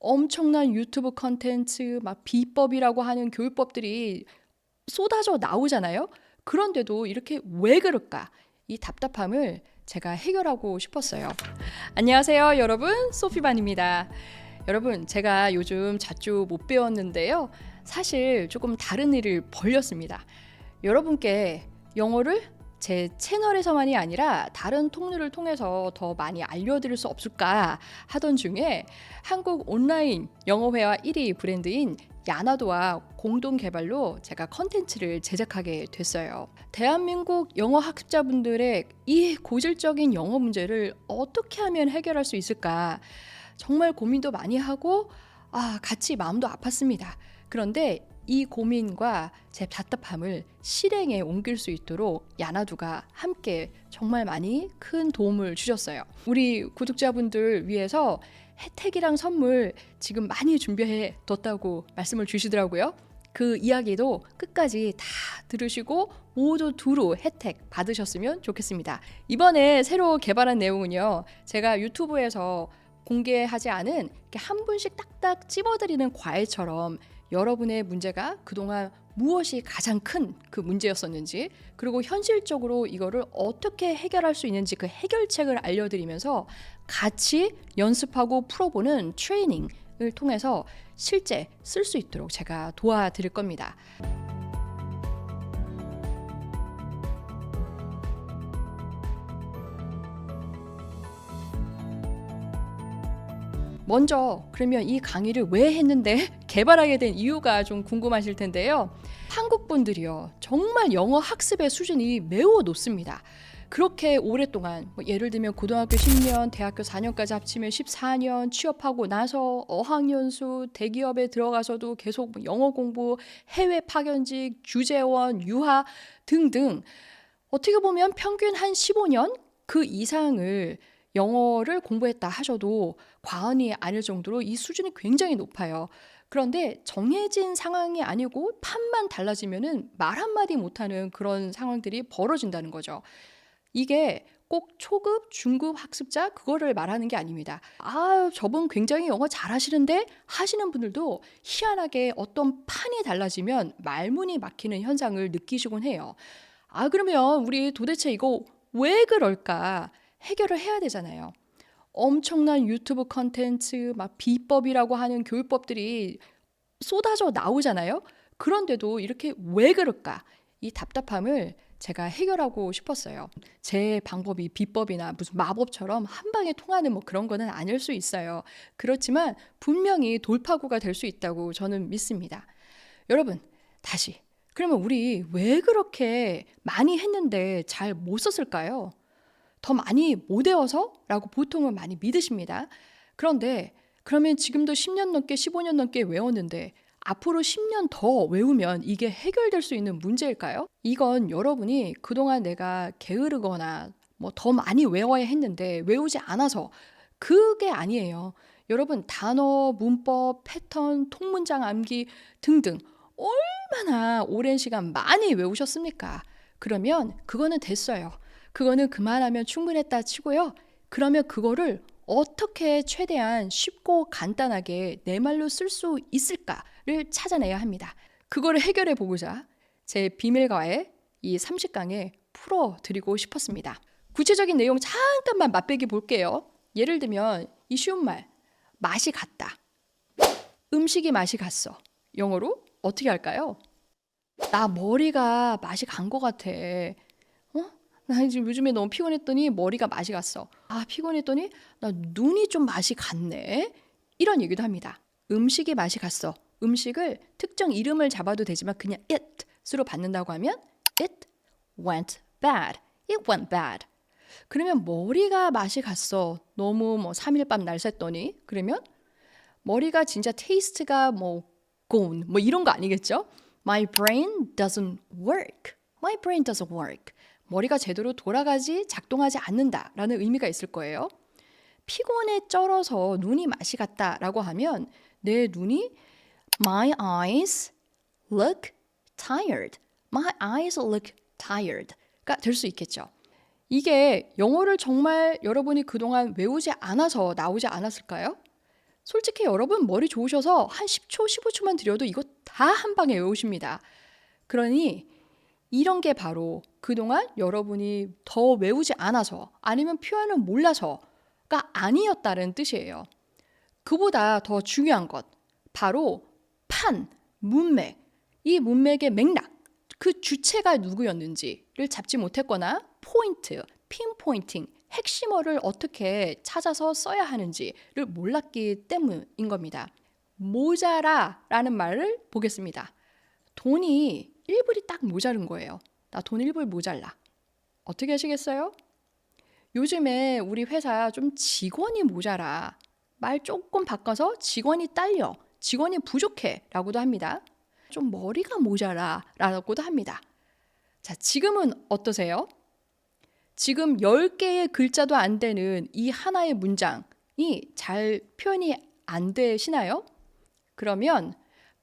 엄청난 유튜브 컨텐츠, 막 비법이라고 하는 교육법들이 쏟아져 나오잖아요. 그런데도 이렇게 왜 그럴까? 이 답답함을 제가 해결하고 싶었어요. 안녕하세요, 여러분. 소피반입니다. 여러분, 제가 요즘 자주 못 배웠는데요. 사실 조금 다른 일을 벌렸습니다. 여러분께 영어를 제 채널에서만이 아니라 다른 통로를 통해서 더 많이 알려드릴 수 없을까 하던 중에 한국 온라인 영어회화 1위 브랜드인 야나도와 공동 개발로 제가 컨텐츠를 제작하게 됐어요. 대한민국 영어 학습자분들의 이 고질적인 영어 문제를 어떻게 하면 해결할 수 있을까 정말 고민도 많이 하고 아, 같이 마음도 아팠습니다. 그런데 이 고민과 제 답답함을 실행에 옮길 수 있도록 야나두가 함께 정말 많이 큰 도움을 주셨어요. 우리 구독자분들 위해서 혜택이랑 선물 지금 많이 준비해 뒀다고 말씀을 주시더라고요. 그 이야기도 끝까지 다 들으시고 모두 두루 혜택 받으셨으면 좋겠습니다. 이번에 새로 개발한 내용은요. 제가 유튜브에서 공개하지 않은 한 분씩 딱딱 찝어드리는 과외처럼 여러분의 문제가 그동안 무엇이 가장 큰 그 문제였었는지 그리고 현실적으로 이거를 어떻게 해결할 수 있는지 그 해결책을 알려드리면서 같이 연습하고 풀어보는 트레이닝을 통해서 실제 쓸 수 있도록 제가 도와드릴 겁니다. 먼저 그러면 이 강의를 왜 했는데 개발하게 된 이유가 좀 궁금하실 텐데요. 한국 분들이요. 정말 영어 학습의 수준이 매우 높습니다. 그렇게 오랫동안 뭐 예를 들면 고등학교 10년, 대학교 4년까지 합치면 14년 취업하고 나서 어학연수 대기업에 들어가서도 계속 뭐 영어 공부, 해외 파견직, 주재원, 유학 등등 어떻게 보면 평균 한 15년 그 이상을 영어를 공부했다 하셔도 과언이 아닐 정도로 이 수준이 굉장히 높아요. 그런데 정해진 상황이 아니고 판만 달라지면은 말 한마디 못하는 그런 상황들이 벌어진다는 거죠. 이게 꼭 초급, 중급 학습자 그거를 말하는 게 아닙니다. 아, 저분 굉장히 영어 잘하시는데 하시는 분들도 희한하게 어떤 판이 달라지면 말문이 막히는 현상을 느끼시곤 해요. 아, 그러면 우리 도대체 이거 왜 그럴까 해결을 해야 되잖아요. 엄청난 유튜브 컨텐츠, 막 비법이라고 하는 교육법들이 쏟아져 나오잖아요. 그런데도 이렇게 왜 그럴까? 이 답답함을 제가 해결하고 싶었어요. 제 방법이 비법이나 무슨 마법처럼 한 방에 통하는 뭐 그런 거는 아닐 수 있어요. 그렇지만 분명히 돌파구가 될 수 있다고 저는 믿습니다. 여러분, 다시. 그러면 우리 왜 그렇게 많이 했는데 잘 못 썼을까요? 더 많이 못 외워서? 라고 보통은 많이 믿으십니다. 그런데 그러면 지금도 10년 넘게 15년 넘게 외웠는데 앞으로 10년 더 외우면 이게 해결될 수 있는 문제일까요? 이건 여러분이 그동안 내가 게으르거나 뭐 더 많이 외워야 했는데 외우지 않아서 그게 아니에요. 여러분 단어, 문법, 패턴, 통문장 암기 등등 얼마나 오랜 시간 많이 외우셨습니까? 그러면 그거는 됐어요. 그거는 그만하면 충분했다 치고요. 그러면 그거를 어떻게 최대한 쉽고 간단하게 내 말로 쓸 수 있을까를 찾아내야 합니다. 그거를 해결해 보고자 제 비밀과의 이 30강에 풀어 드리고 싶었습니다. 구체적인 내용 잠깐만 맛보기 볼게요. 예를 들면 이 쉬운 말, 맛이 같다. 음식이 맛이 갔어. 영어로 어떻게 할까요? 나 머리가 맛이 간 것 같아. 나 지금 요즘에 너무 피곤했더니 머리가 맛이 갔어. 아, 피곤했더니 나 눈이 좀 맛이 갔네. 이런 얘기도 합니다. 음식이 맛이 갔어. 음식을 특정 이름을 잡아도 되지만 그냥 it으로 받는다고 하면 it went bad. it went bad. 그러면 머리가 맛이 갔어. 너무 뭐 3일 밤 날 샜더니 그러면 머리가 진짜 테이스트가 뭐 gone 뭐 이런 거 아니겠죠? My brain doesn't work. My brain doesn't work. 머리가 제대로 돌아가지 작동하지 않는다라는 의미가 있을 거예요. 피곤에 쩔어서 눈이 맛이 갔다라고 하면 내 눈이 my eyes look tired. my eyes look tired가 될 수 있겠죠. 이게 영어를 정말 여러분이 그동안 외우지 않아서 나오지 않았을까요? 솔직히 여러분 머리 좋으셔서 한 10초, 15초만 들여도 이거 다 한 방에 외우십니다. 그러니 이런 게 바로 그동안 여러분이 더 외우지 않아서 아니면 표현을 몰라서가 아니었다는 뜻이에요. 그보다 더 중요한 것, 바로 판, 문맥, 이 문맥의 맥락, 그 주체가 누구였는지를 잡지 못했거나 포인트, 핀포인팅, 핵심어를 어떻게 찾아서 써야 하는지를 몰랐기 때문인 겁니다. 모자라라는 말을 보겠습니다. 돈이 1불이 딱 모자른 거예요. 나 돈 1불 모자라. 어떻게 하시겠어요? 요즘에 우리 회사 좀 직원이 모자라. 말 조금 바꿔서 직원이 딸려, 직원이 부족해 라고도 합니다. 좀 머리가 모자라 라고도 합니다. 자, 지금은 어떠세요? 지금 10개의 글자도 안 되는 이 하나의 문장이 잘 표현이 안 되시나요? 그러면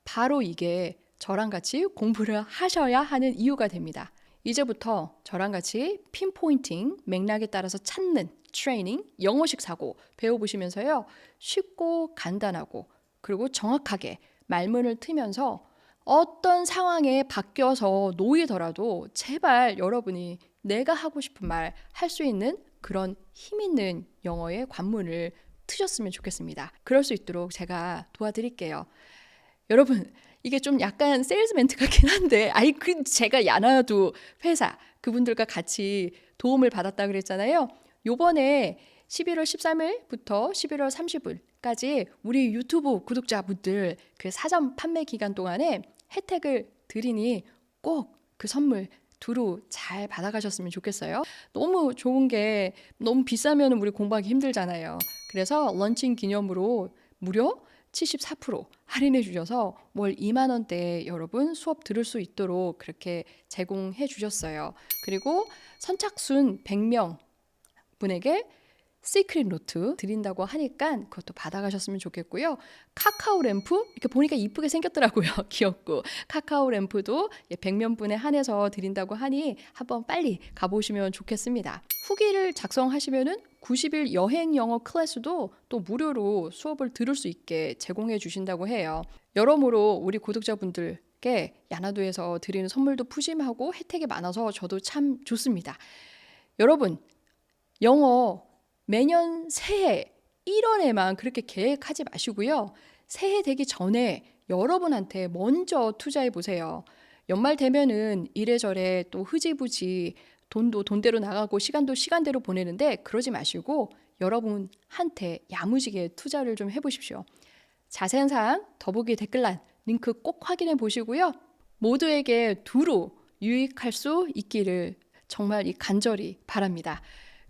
바로 이게 저랑 같이 공부를 하셔야 하는 이유가 됩니다. 이제부터 저랑 같이 핀포인팅, 맥락에 따라서 찾는 트레이닝, 영어식 사고 배워보시면서요. 쉽고 간단하고 그리고 정확하게 말문을 트면서 어떤 상황에 바뀌어서 놓이더라도 제발 여러분이 내가 하고 싶은 말 할 수 있는 그런 힘 있는 영어의 관문을 트셨으면 좋겠습니다. 그럴 수 있도록 제가 도와드릴게요. 여러분, 이게 좀 약간 세일즈 멘트 같긴 한데, 아이, 그 제가 야나두 회사 그분들과 같이 도움을 받았다 그랬잖아요. 요번에 11월 13일부터 11월 30일까지 우리 유튜브 구독자분들 그 사전 판매 기간 동안에 혜택을 드리니 꼭 그 선물 두루 잘 받아가셨으면 좋겠어요. 너무 좋은 게 너무 비싸면 우리 공부하기 힘들잖아요. 그래서 런칭 기념으로 무려 74% 할인해 주셔서 월 2만 원대에 여러분 수업 들을 수 있도록 그렇게 제공해 주셨어요. 그리고 선착순 100명 분에게 시크릿 노트 드린다고 하니까 그것도 받아가셨으면 좋겠고요. 카카오 램프 이렇게 보니까 이쁘게 생겼더라고요. 귀엽고 카카오 램프도 100명분에 한해서 드린다고 하니 한번 빨리 가보시면 좋겠습니다. 후기를 작성하시면은 90일 여행 영어 클래스도 또 무료로 수업을 들을 수 있게 제공해 주신다고 해요. 여러모로 우리 구독자분들 께 야나도에서 드리는 선물도 푸짐하고 혜택이 많아서 저도 참 좋습니다. 여러분 영어 매년 새해 1월에만 그렇게 계획하지 마시고요. 새해 되기 전에 여러분한테 먼저 투자해 보세요. 연말 되면은 이래저래 또 흐지부지 돈도 돈대로 나가고 시간도 시간대로 보내는데 그러지 마시고 여러분한테 야무지게 투자를 좀 해보십시오. 자세한 사항 더보기 댓글란 링크 꼭 확인해 보시고요. 모두에게 두루 유익할 수 있기를 정말 이 간절히 바랍니다.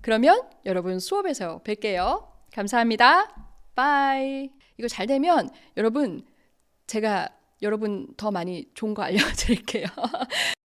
그러면 여러분 수업에서 뵐게요. 감사합니다. 바이. 이거 잘 되면 여러분 제가 여러분 더 많이 좋은 거 알려드릴게요.